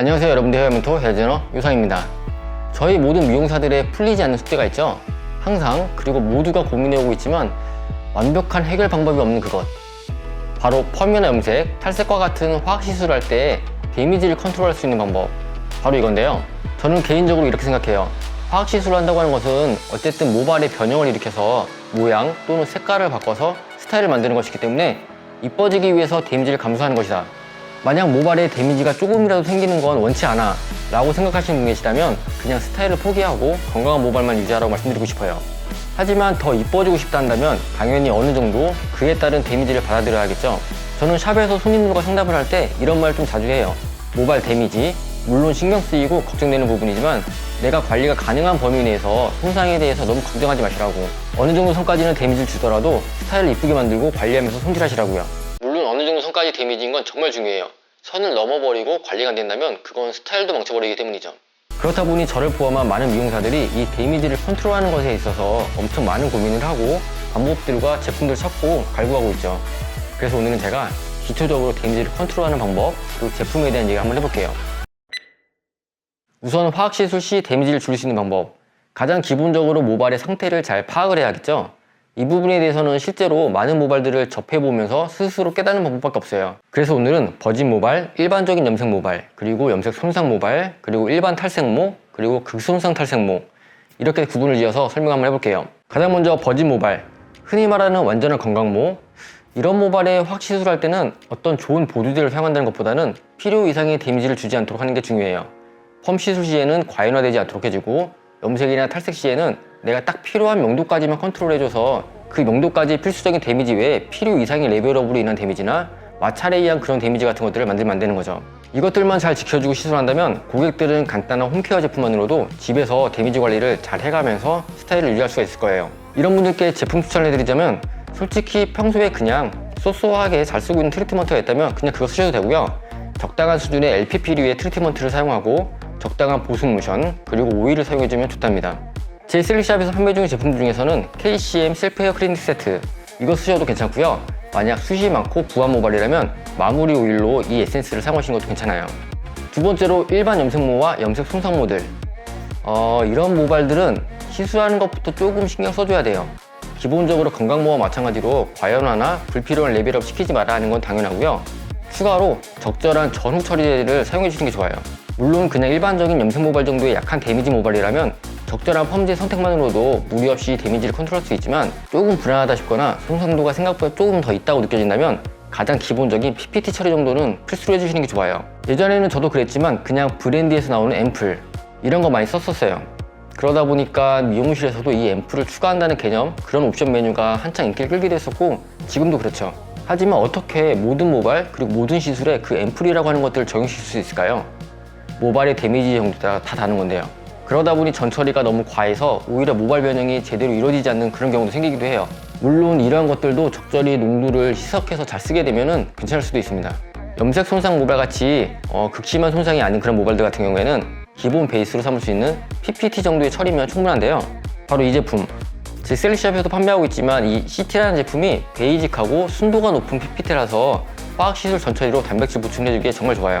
안녕하세요 여러분들. 헤어멘토 헤어제너 유상입니다. 저희 모든 미용사들의 풀리지 않는 숙제가 있죠? 항상 그리고 모두가 고민해오고 있지만 완벽한 해결 방법이 없는 그것. 바로 펌이나 염색, 탈색과 같은 화학 시술을 할 때 데미지를 컨트롤할 수 있는 방법. 바로 이건데요. 저는 개인적으로 이렇게 생각해요. 화학 시술을 한다고 하는 것은 어쨌든 모발의 변형을 일으켜서 모양 또는 색깔을 바꿔서 스타일을 만드는 것이기 때문에 이뻐지기 위해서 데미지를 감수하는 것이다 만약 모발에 데미지가 조금이라도 생기는 건 원치 않아 라고 생각하시는 분 계시다면 그냥 스타일을 포기하고 건강한 모발만 유지하라고 말씀드리고 싶어요. 하지만 더 이뻐지고 싶다 한다면 당연히 어느 정도 그에 따른 데미지를 받아들여야겠죠. 저는 샵에서 손님들과 상담을 할 때 이런 말 좀 자주 해요. 모발 데미지 물론 신경 쓰이고 걱정되는 부분이지만 내가 관리가 가능한 범위 내에서 손상에 대해서 너무 걱정하지 마시라고 어느 정도 선까지는 데미지를 주더라도 스타일을 이쁘게 만들고 관리하면서 손질하시라고요 선까지 데미지인 건 정말 중요해요. 선을 넘어버리고 관리가 안 된다면 그건 스타일도 망쳐버리기 때문이죠. 그렇다 보니 저를 포함한 많은 미용사들이 이 데미지를 컨트롤하는 것에 있어서 엄청 많은 고민을 하고 방법들과 제품들을 찾고 갈구하고 있죠. 그래서 오늘은 제가 기초적으로 데미지를 컨트롤하는 방법 그리고 제품에 대한 얘기 한번 해볼게요. 우선 화학 시술 시 데미지를 줄일 수 있는 방법. 가장 기본적으로 모발의 상태를 잘 파악을 해야겠죠 이 부분에 대해서는 실제로 많은 모발들을 접해보면서 스스로 깨닫는 방법밖에 없어요. 그래서 오늘은 버진 모발, 일반적인 염색 모발, 그리고 염색 손상 모발, 그리고 일반 탈색모, 그리고 극손상 탈색모 이렇게 구분을 지어서 설명 한번 해볼게요. 가장 먼저 버진 모발 흔히 말하는 완전한 건강모. 이런 모발에 확 시술할 때는 어떤 좋은 보조제를 사용한다는 것보다는 필요 이상의 데미지를 주지 않도록 하는 게 중요해요. 펌 시술 시에는 과연화되지 않도록 해주고 염색이나 탈색 시에는 내가 딱 필요한 명도까지만 컨트롤해줘서 그 명도까지 필수적인 데미지 외에 필요 이상의 레벨업으로 인한 데미지나 마찰에 의한 그런 데미지 같은 것들을 만들면 안 되는 거죠. 이것들만 잘 지켜주고 시술한다면 고객들은 간단한 홈케어 제품만으로도 집에서 데미지 관리를 잘 해가면서 스타일을 유지할 수가 있을 거예요. 이런 분들께 제품 추천을 해드리자면 솔직히 평소에 그냥 소소하게 잘 쓰고 있는 트리트먼트가 있다면 그냥 그거 쓰셔도 되고요. 적당한 수준의 LPP류의 트리트먼트를 사용하고 적당한 보습 로션 그리고 오일을 사용해주면 좋답니다. 제 셀리샵에서 판매 중인 제품들 중에서는 KCM 헤어 클리닉 세트 이거 쓰셔도 괜찮고요. 만약 숱이 많고 부한 모발이라면 마무리 오일로 이 에센스를 사용하시는 것도 괜찮아요. 두 번째로 일반 염색모와 염색 손상모들 어, 이런 모발들은 시술하는 것부터 조금 신경 써줘야 돼요. 기본적으로 건강모와 마찬가지로 과연화나 불필요한 레벨업 시키지 말아야 하는 건 당연하고요. 추가로 적절한 전후 처리제를 사용해 주시는 게 좋아요. 물론 그냥 일반적인 염색 모발 정도의 약한 데미지 모발이라면 적절한 펌제 선택만으로도 무리 없이 데미지를 컨트롤할 수 있지만 조금 불안하다 싶거나 손상도가 생각보다 조금 더 있다고 느껴진다면 가장 기본적인 PPT 처리 정도는 필수로 해주시는 게 좋아요. 예전에는 저도 그랬지만 그냥 브랜드에서 나오는 앰플 이런 거 많이 썼었어요. 그러다 보니까 미용실에서도 이 앰플을 추가한다는 개념 그런 옵션 메뉴가 한창 인기를 끌기도 했었고 지금도 그렇죠. 하지만 어떻게 모든 모발 그리고 모든 시술에 그 앰플이라고 하는 것들을 적용시킬 수 있을까요? 모발의 데미지 정도가 다 다른 건데요. 그러다 보니 전처리가 너무 과해서 오히려 모발 변형이 제대로 이루어지지 않는 그런 경우도 생기기도 해요. 물론 이러한 것들도 적절히 농도를 희석해서 잘 쓰게 되면 괜찮을 수도 있습니다. 염색 손상 모발 같이 어, 극심한 손상이 아닌 그런 모발들 같은 경우에는 기본 베이스로 삼을 수 있는 PPT 정도의 처리면 충분한데요. 바로 이 제품. 제 셀리샵에서도 판매하고 있지만 이 CT라는 제품이 베이직하고 순도가 높은 PPT라서 화학 시술 전처리로 단백질 보충해주기에 정말 좋아요.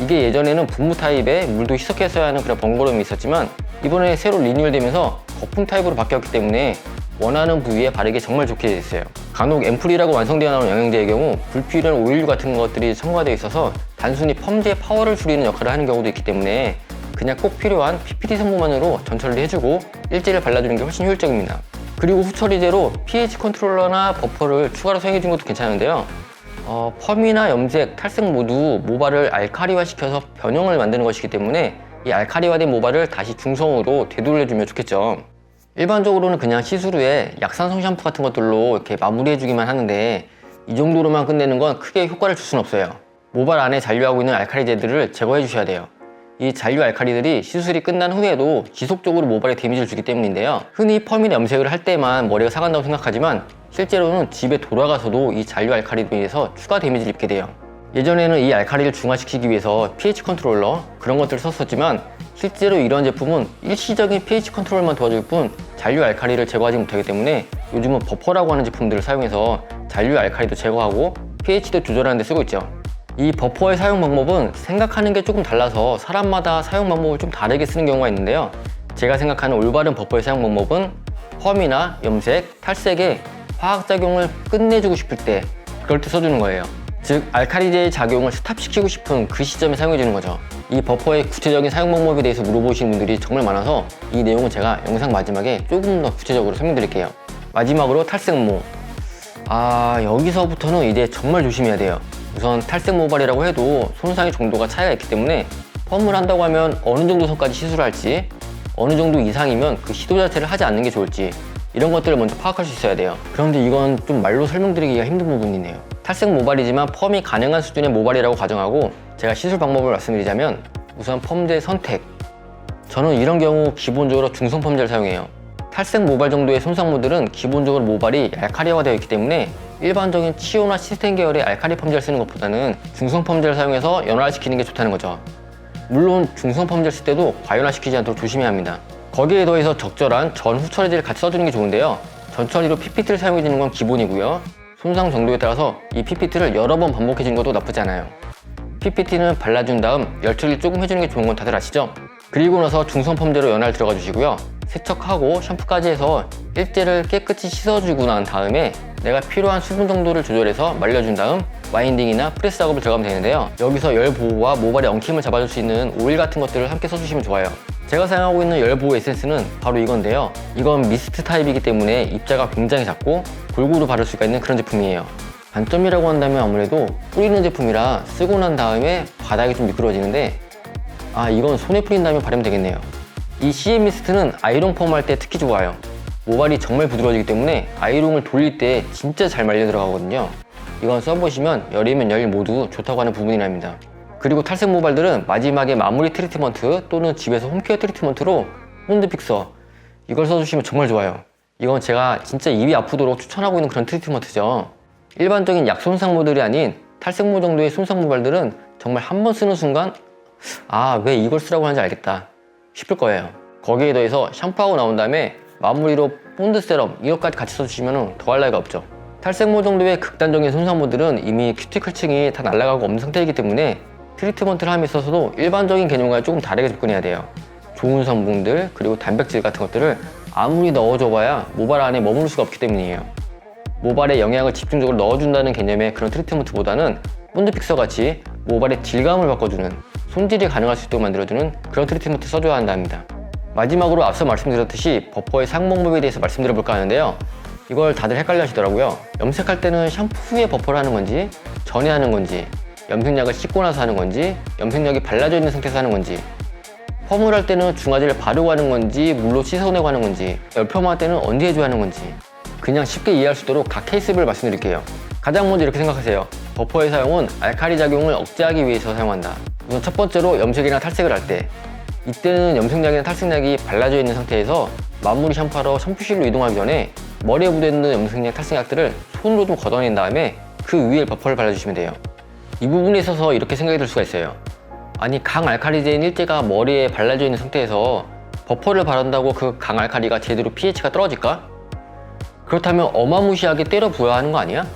이게 예전에는 분무 타입에 물도 희석했어야 하는 그런 번거로움이 있었지만 이번에 새로 리뉴얼되면서 거품 타입으로 바뀌었기 때문에 원하는 부위에 바르기 정말 좋게 됐어요. 간혹 앰플이라고 완성되어 나오는 영양제의 경우 불필요한 오일류 같은 것들이 첨가되어 있어서 단순히 펌제의 파워를 줄이는 역할을 하는 경우도 있기 때문에 그냥 꼭 필요한 PPT 성분만으로 전처리를 해주고 일제를 발라주는 게 훨씬 효율적입니다. 그리고 후처리제로 pH 컨트롤러나 버퍼를 추가로 사용해주는 것도 괜찮은데요. 어, 펌이나 염색, 탈색 모두 모발을 알카리화 시켜서 변형을 만드는 것이기 때문에 이 알카리화된 모발을 다시 중성으로 되돌려주면 좋겠죠. 일반적으로는 그냥 시술 후에 약산성 샴푸 같은 것들로 이렇게 마무리해주기만 하는데 이 정도로만 끝내는 건 크게 효과를 줄 수는 없어요. 모발 안에 잔류하고 있는 알카리제들을 제거해 주셔야 돼요. 이 잔류 알카리들이 시술이 끝난 후에도 지속적으로 모발에 데미지를 주기 때문인데요. 흔히 펌이나 염색을 할 때만 머리가 상한다고 생각하지만 실제로는 집에 돌아가서도 이 잔류 알카리로 인해서 추가 데미지를 입게 돼요. 예전에는 이 알카리를 중화시키기 위해서 pH 컨트롤러 그런 것들을 썼었지만 실제로 이런 제품은 일시적인 pH 컨트롤만 도와줄 뿐 잔류 알카리를 제거하지 못하기 때문에 요즘은 버퍼라고 하는 제품들을 사용해서 잔류 알카리도 제거하고 pH도 조절하는 데 쓰고 있죠. 이 버퍼의 사용 방법은 생각하는 게 조금 달라서 사람마다 사용 방법을 좀 다르게 쓰는 경우가 있는데요. 제가 생각하는 올바른 버퍼의 사용 방법은 펌이나 염색, 탈색에 화학작용을 끝내주고 싶을 때 그럴 때 써주는 거예요. 즉 알카리제의 작용을 스탑시키고 싶은 그 시점에 사용해주는 거죠. 이 버퍼의 구체적인 사용 방법에 대해서 물어보시는 분들이 정말 많아서 이 내용은 제가 영상 마지막에 조금 더 구체적으로 설명드릴게요. 마지막으로 탈색모. 아 여기서부터는 이제 정말 조심해야 돼요. 우선 탈색 모발이라고 해도 손상의 정도가 차이가 있기 때문에 펌을 한다고 하면 어느 정도 선까지 시술을 할지 어느 정도 이상이면 그 시도 자체를 하지 않는 게 좋을지 이런 것들을 먼저 파악할 수 있어야 돼요. 그런데 이건 좀 말로 설명드리기가 힘든 부분이네요. 탈색 모발이지만 펌이 가능한 수준의 모발이라고 가정하고 제가 시술 방법을 말씀드리자면 우선 펌제 선택. 저는 이런 경우 기본적으로 중성 펌제를 사용해요. 탈색 모발 정도의 손상모들은 기본적으로 모발이 알카리화가 되어 있기 때문에 일반적인 치오나 시스템 계열의 알카리 펌제를 쓰는 것보다는 중성 펌제를 사용해서 연화시키는 게 좋다는 거죠. 물론 중성 펌제를 쓸 때도 과연화시키지 않도록 조심해야 합니다. 거기에 더해서 적절한 전후 처리제를 같이 써주는 게 좋은데요. 전 처리로 PPT를 사용해주는 건 기본이고요. 손상 정도에 따라서 이 PPT를 여러 번 반복해주는 것도 나쁘지 않아요. PPT는 발라준 다음 열 처리를 조금 해주는 게 좋은 건 다들 아시죠? 그리고 나서 중성 펌제로 연화를 들어가 주시고요. 세척하고 샴푸까지 해서 일제를 깨끗이 씻어주고 난 다음에 내가 필요한 수분 정도를 조절해서 말려준 다음 와인딩이나 프레스 작업을 들어가면 되는데요. 여기서 열 보호와 모발의 엉킴을 잡아줄 수 있는 오일 같은 것들을 함께 써주시면 좋아요. 제가 사용하고 있는 열 보호 에센스는 바로 이건데요. 이건 미스트 타입이기 때문에 입자가 굉장히 작고 골고루 바를 수가 있는 그런 제품이에요. 단점이라고 한다면 아무래도 뿌리는 제품이라 쓰고 난 다음에 바닥이 좀 미끄러지는데 아 이건 손에 뿌린 다음에 바르면 되겠네요. 이 CM 미스트는 아이롱 펌할 때 특히 좋아요. 모발이 정말 부드러워지기 때문에 아이롱을 돌릴 때 진짜 잘 말려 들어가거든요. 이건 써보시면 열이면 열 모두 좋다고 하는 부분이랍니다. 그리고 탈색 모발들은 마지막에 마무리 트리트먼트 또는 집에서 홈케어 트리트먼트로 본드 픽서 이걸 써주시면 정말 좋아요. 이건 제가 진짜 입이 아프도록 추천하고 있는 그런 트리트먼트죠. 일반적인 약 손상모들이 아닌 탈색모 정도의 손상 모발들은 정말 한 번 쓰는 순간 아 왜 이걸 쓰라고 하는지 알겠다 싶을 거예요. 거기에 더해서 샴푸하고 나온 다음에 마무리로 본드 세럼 이것까지 같이 써주시면 더할 나위가 없죠. 탈색모 정도의 극단적인 손상모들은 이미 큐티클층이 다 날아가고 없는 상태이기 때문에 트리트먼트를 함에 있어서도 일반적인 개념과 조금 다르게 접근해야 돼요. 좋은 성분들 그리고 단백질 같은 것들을 아무리 넣어줘봐야 모발 안에 머무를 수가 없기 때문이에요. 모발에 영양을 집중적으로 넣어준다는 개념의 그런 트리트먼트보다는 본드 픽서 같이 모발의 질감을 바꿔주는 손질이 가능할 수 있도록 만들어주는 그런 트리트먼트 써줘야 한답니다. 마지막으로 앞서 말씀드렸듯이 버퍼의 방법에 대해서 말씀드려볼까 하는데요. 이걸 다들 헷갈려 하시더라고요. 염색할 때는 샴푸 후에 버퍼를 하는 건지, 전에 하는 건지, 염색약을 씻고 나서 하는 건지, 염색약이 발라져 있는 상태에서 하는 건지, 펌을 할 때는 중화제를 바르고 하는 건지, 물로 씻어내고 하는 건지, 열펌할 때는 언제 해줘야 하는 건지, 그냥 쉽게 이해할 수 있도록 각 케이스별 말씀드릴게요. 가장 먼저 이렇게 생각하세요. 버퍼의 사용은 알카리 작용을 억제하기 위해서 사용한다. 우선 첫 번째로 염색이나 탈색을 할 때, 이때는 염색약이나 탈색약이 발라져 있는 상태에서 마무리 샴푸하러 샴푸실로 이동하기 전에 머리에 묻어있는 염색약, 탈색약들을 손으로 좀 걷어낸 다음에 그 위에 버퍼를 발라주시면 돼요. 이 부분에 있어서 이렇게 생각이 들 수가 있어요. 아니 강알칼리제인 일제가 머리에 발라져 있는 상태에서 버퍼를 바른다고 그 강알칼리가 제대로 pH가 떨어질까? 그렇다면 어마무시하게 때려 부어야 하는 거 아니야?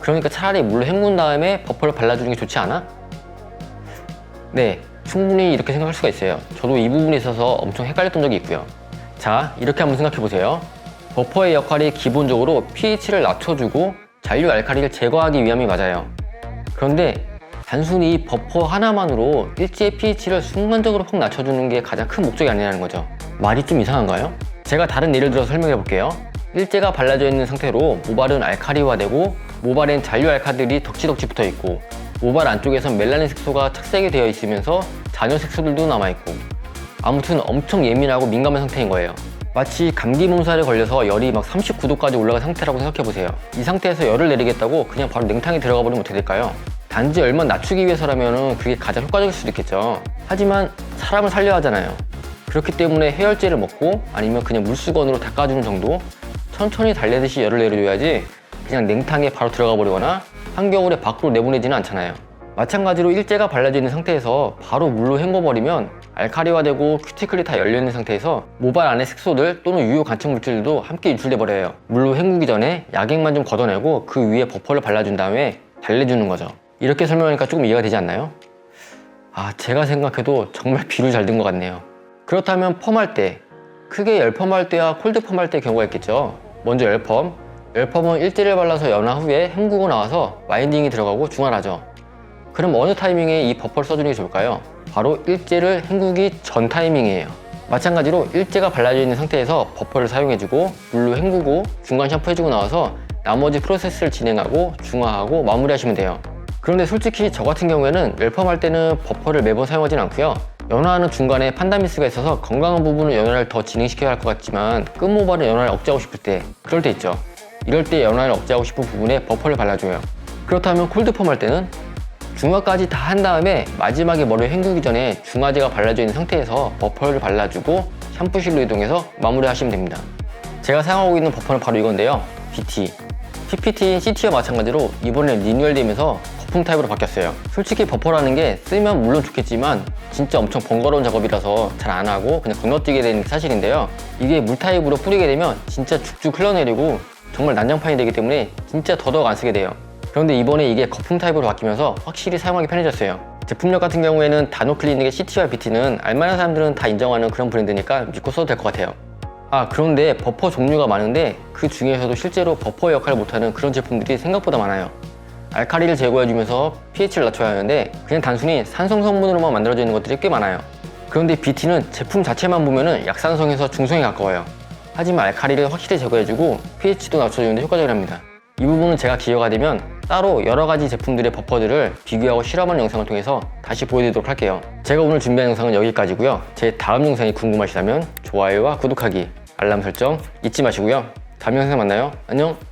그러니까 차라리 물로 헹군 다음에 버퍼를 발라주는 게 좋지 않아? 네, 충분히 이렇게 생각할 수가 있어요. 저도 이 부분에 있어서 엄청 헷갈렸던 적이 있고요. 자, 이렇게 한번 생각해 보세요. 버퍼의 역할이 기본적으로 pH를 낮춰주고 잔류 알칼리를 제거하기 위함이 맞아요. 그런데 단순히 버퍼 하나만으로 일제의 pH를 순간적으로 확 낮춰주는 게 가장 큰 목적이 아니라는 거죠. 말이 좀 이상한가요? 제가 다른 예를 들어서 설명해 볼게요. 일제가 발라져 있는 상태로 모발은 알카리화되고 모발엔 잔류 알카들이 덕지덕지 붙어 있고 모발 안쪽에선 멜라닌 색소가 착색이 되어 있으면서 잔여 색소들도 남아 있고 아무튼 엄청 예민하고 민감한 상태인 거예요. 마치 감기 몸살에 걸려서 열이 막 39도까지 올라간 상태라고 생각해 보세요. 이 상태에서 열을 내리겠다고 그냥 바로 냉탕에 들어가 버리면 어떻게 될까요? 단지 열만 낮추기 위해서라면 그게 가장 효과적일 수도 있겠죠. 하지만 사람을 살려야 하잖아요. 그렇기 때문에 해열제를 먹고 아니면 그냥 물수건으로 닦아주는 정도 천천히 달래듯이 열을 내려줘야지 그냥 냉탕에 바로 들어가 버리거나 한겨울에 밖으로 내보내지는 않잖아요. 마찬가지로 일제가 발라져 있는 상태에서 바로 물로 헹궈버리면 알카리화되고 큐티클이 다 열려있는 상태에서 모발 안의 색소들 또는 유효 간첩 물질도 함께 유출돼 버려요. 물로 헹구기 전에 약액만 좀 걷어내고 그 위에 버퍼를 발라준 다음에 달래주는 거죠. 이렇게 설명하니까 조금 이해가 되지 않나요? 아, 제가 생각해도 정말 비율 잘든 것 같네요. 그렇다면 펌할 때, 크게 열펌할 때와 콜드 펌할 때 경우가 있겠죠. 먼저 열펌. 열펌은 일제를 발라서 연화 후에 헹구고 나와서 와인딩이 들어가고 중화하죠. 그럼 어느 타이밍에 이 버퍼를 써주는 게 좋을까요? 바로 일제를 헹구기 전 타이밍이에요. 마찬가지로 일제가 발라져 있는 상태에서 버퍼를 사용해주고 물로 헹구고 중간 샴푸해주고 나와서 나머지 프로세스를 진행하고 중화하고 마무리하시면 돼요. 그런데 솔직히 저 같은 경우에는 열펌할 때는 버퍼를 매번 사용하진 않고요. 연화하는 중간에 판다미스가 있어서 건강한 부분은 연화를 더 진행시켜야 할 것 같지만 끝모발은 연화를 억제하고 싶을 때 그럴 때 있죠. 이럴 때 연화를 억제하고 싶은 부분에 버퍼를 발라줘요. 그렇다면 콜드펌 할 때는 중화까지 다 한 다음에 마지막에 머리를 헹구기 전에 중화제가 발라져 있는 상태에서 버퍼를 발라주고 샴푸실로 이동해서 마무리하시면 됩니다. 제가 사용하고 있는 버퍼는 바로 이건데요. BT. PPT인 CT와 마찬가지로 이번에 리뉴얼되면서 거품 타입으로 바뀌었어요. 솔직히 버퍼라는 게 쓰면 물론 좋겠지만 진짜 엄청 번거로운 작업이라서 잘 안 하고 그냥 건너뛰게 되는 게 사실인데요. 이게 물 타입으로 뿌리게 되면 진짜 쭉쭉 흘러내리고 정말 난장판이 되기 때문에 진짜 더더욱 안 쓰게 돼요. 그런데 이번에 이게 거품 타입으로 바뀌면서 확실히 사용하기 편해졌어요. 제품력 같은 경우에는 다노 클리닉의 CT와 BT는 알만한 사람들은 다 인정하는 그런 브랜드니까 믿고 써도 될 것 같아요. 아 그런데 버퍼 종류가 많은데 그 중에서도 실제로 버퍼 역할을 못하는 그런 제품들이 생각보다 많아요. 알카리를 제거해주면서 pH를 낮춰야 하는데 그냥 단순히 산성 성분으로만 만들어져 있는 것들이 꽤 많아요. 그런데 BT는 제품 자체만 보면은 약산성에서 중성에 가까워요. 하지만 알카리를 확실히 제거해주고 pH도 낮춰주는데 효과적이랍니다. 이 부분은 제가 기회가 되면 따로 여러 가지 제품들의 버퍼들을 비교하고 실험하는 영상을 통해서 다시 보여드리도록 할게요. 제가 오늘 준비한 영상은 여기까지고요. 제 다음 영상이 궁금하시다면 좋아요와 구독하기, 알람 설정 잊지 마시고요. 다음 영상에 만나요. 안녕!